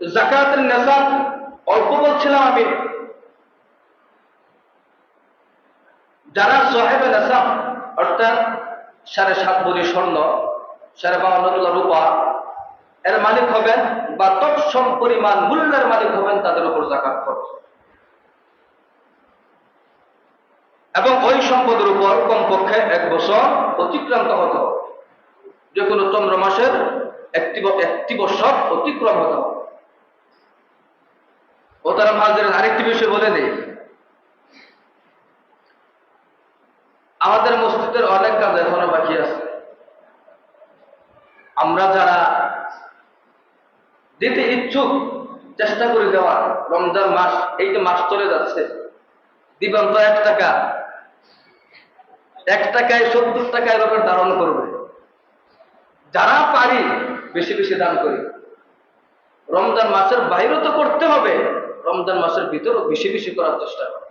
জাকাতের নেশাব অল্প বলছিলাম আমি। যারা নেশাব অর্থাৎ সাড়ে সাত বড়ি স্বর্ণ, সাড়ে বাউন্ন রূপা, এর মালিক হবেন বা তৎসম পরিমাণ মূল্যের মালিক হবেন তাদের উপর জাকাত খরচ। এবং ওই সম্পদের উপর কমপক্ষে এক বছর অতিক্রান্ত হতে যে কোনো চন্দ্র মাসের একটি একটি বছর অতিক্রম হতে হবে। ও তারা মাঝের আরেকটি বিষয় বলে নেই আমাদের মসজিদের অনেক কাজ এখনও বাকি আছে। আমরা যারা দিতে ইচ্ছুক, চেষ্টা করে দেওয়া। রমজান মাস, এই যে মাস চলে যাচ্ছে দিবেন তো এক টাকা। এক টাকায় সত্তর টাকা এরকম ধারণ করবে। যারা পারি বেশি বেশি দান করি। রমজান মাসের বাইরে তো করতে হবে। রমজান মাসের ভিতরেও বেশি বেশি করার চেষ্টা করবে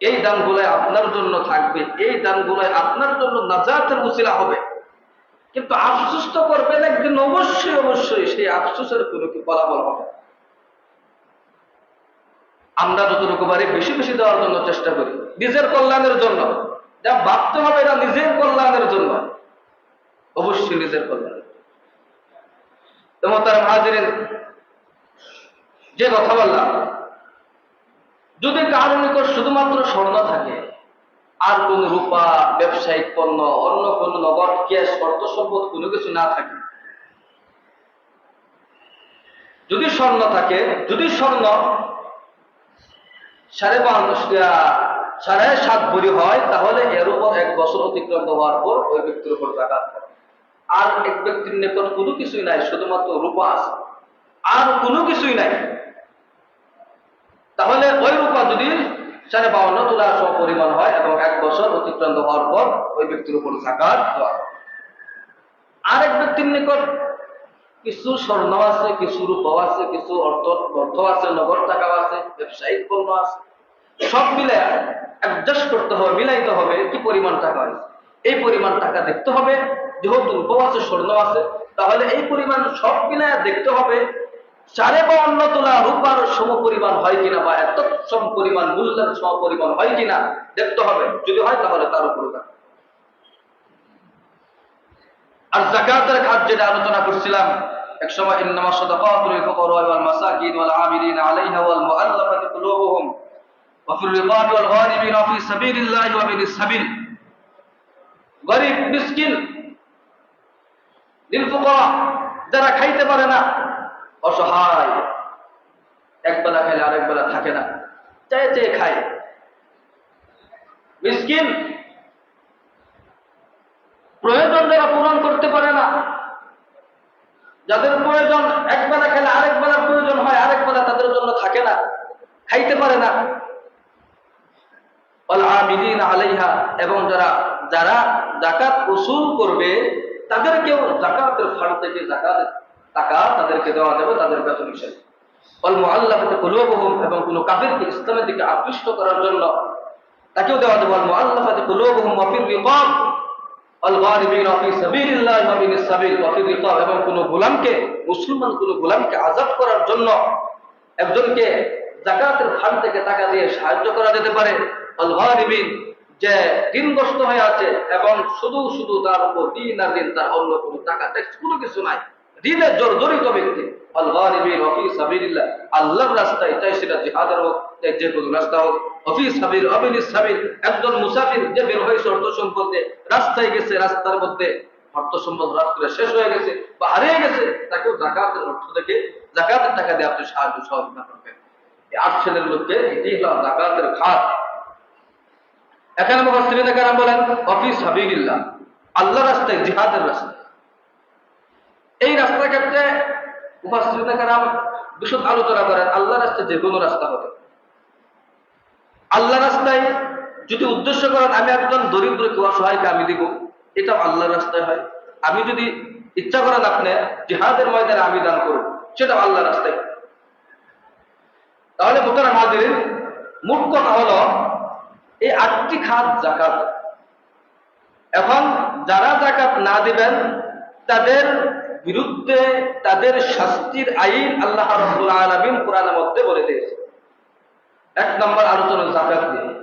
এই দানগুলোয় আপনার জন্য থাকবে, এই দানগুলোয় আপনার জন্য নাজাতের উচিলা হবে। কিন্তু আফসোস তো করবেন একদিন অবশ্যই অবশ্যই সেই আফসোসের কোনো কি ফলাফল হবে। আমরা যতটুকু পারি বেশি বেশি দেওয়ার জন্য চেষ্টা করি, নিজের কল্যাণের জন্য। যা ভাবতে হবে এটা নিজের কল্যাণের জন্য। অবশ্যই নিজের কল্যাণ। তোমার তার হাজিরেন যে কথা বললাম, যদি কারোর নিকট শুধুমাত্র স্বর্ণ থাকে, আর কোন রূপা, ব্যবসায়িক পণ্য, অন্য কোন নগদ, ক্যাশ অর্থ সম্পদ কোনো কিছু না থাকে, যদি স্বর্ণ থাকে, যদি স্বর্ণ সাড়ে বান্ন সাড়ে সাত ভরি হয়, তাহলে এর উপর এক বছর অতিক্রান্ত হওয়ার পর ওই ব্যক্তির উপর টাকা আর এক ব্যক্তির নিকট কোনো কিছুই নাই, শুধুমাত্র রূপা আছে। আর কোনো কিছুই নাই। তাহলে ওই রূপা যদি সাড়ে বাউন্ন তোলা সম পরিমাণ হয় এবং এক বছর অতিক্রান্ত হওয়ার পর ওই ব্যক্তির উপর দেওয়া হয়। আরেক ব্যক্তির নিকট কিছু স্বর্ণ আছে, কিছু রূপাও আছে, কিছু অর্থ অর্থ আছে, নগদ টাকাও আছে, ব্যবসায়িক পণ্য আছে। সব মিলে অ্যাডজাস্ট করতে হবে, মিলাইতে হবে, কি পরিমাণ টাকা আছে এই পরিমাণ টাকা দেখতে হবে। যেহেতু আছে স্বর্ণ আছে, তাহলে এই পরিমাণ সব মিলায় দেখতে হবে, সাড়ে বাউন্ন তোলা রূপার সম পরিমাণ হয় কিনা বা এত সম পরিমাণ, মূল্যের সম পরিমাণ হয় কিনা দেখতে হবে। যদি হয়, তাহলে তার উপরে আর জাকাতের খাত যেটা আলোচনা করছিলাম এক সময় ইন্নামা সাদাকাতুল লিল ওয়াল মাসাকিন ওয়াল আলাইহা ওয়াল মুআল্লাফাতি কুলুবুহুম ওয়া রিকাব ওয়াল ওয়া ফি সাবিলিল্লাহি ওয়া সাবিল। মিসকিন লিল যারা খাইতে পারে না, অসহায়। এক বেলা খাইলে আরেক বেলা থাকে না, চেয়ে চেয়ে খায়। মিসকিন, প্রয়োজন যারা পূরণ করতে পারে না, যাদের প্রয়োজন এক বেলা খেলে আরেক বেলার প্রয়োজন হয়, আরেক বেলা তাদের জন্য থাকে না, খাইতে পারে না। আলাইহা, এবং যারা যারা জাকাত উসুল করবে তাদেরকেও জাকাতের ফান্ড থেকে জাকাত টাকা তাদেরকে দেওয়া যাবে, তাদের বেতন হিসেবে। অল্প আল্লাহকে কুলোবহম, এবং কোনো কাদেরকে ইসলামের দিকে আকৃষ্ট করার জন্য তাকেও দেওয়া যাবে অল্প আল্লাহকে কুলোবহম অফির বিপদ এবং গোলামকে, মুসলমান কোন গোলামকে আজাদ করার জন্য একজনকে জাকাতের থেকে টাকা দিয়ে সাহায্য করা যেতে পারে। আল্লাহ যে ঋণগ্রস্ত হয়ে আছে এবং শুধু শুধু তার উপর দিন আর দিন তার অন্য কোনো টাকা ট্যাক্স কোনো কিছু নাই। ঋণের জোর জড়িত ব্যক্তি আল গরিবিন অফি সাবিলিল্লাহ। আল্লাহর রাস্তায় চাই সেটা জিহাদের হোক চাই যে কোনো রাস্তা হোক। একজন মুসাফির যে বের হয়েছে অর্থ সম্পদে, রাস্তায় গেছে, রাস্তার মধ্যে, অর্থ সম্পদ রাত্রে শেষ হয়ে গেছে বা হারিয়ে গেছে, তাকেও জাকাতের অর্থ থেকে জাকাতের টাকা দিয়ে আপনি সাহায্য সহযোগিতা করবেন। আট শ্রেণির লোককে এটি হলো জাকাতের খাত। এখানে মুফাসসিরিন কারাম বলেন, অফি সাবিলিল্লাহ, আল্লাহ রাস্তায়, জিহাদের রাস্তায়। এই রাস্তার ক্ষেত্রে মুফাসসিরিন কারাম বিশদ আলোচনা করেন, আল্লাহ রাস্তায় যে কোনো রাস্তা পারে। আল্লাহ রাস্তায় যদি উদ্দেশ্য করেন, আমি একজন দরিদ্রকে অসহায়কে আমি দিব, এটাও আল্লাহর রাস্তায় হয়। আমি যদি ইচ্ছা করেন আপনি জিহাদের ময়দানে আমি দান করব, সেটাও আল্লাহ রাস্তায়। তাহলে মোতারা মূল কথা হলো এই আটটি খাত জাকাত। এখন যারা জাকাত না দিবেন, তাদের বিরুদ্ধে তাদের শাস্তির আইন আল্লাহ রব্বুল আলমিন কোরআনের মধ্যে বলে দিয়েছে। এক নম্বর আলোচনা জাকাত দিয়ে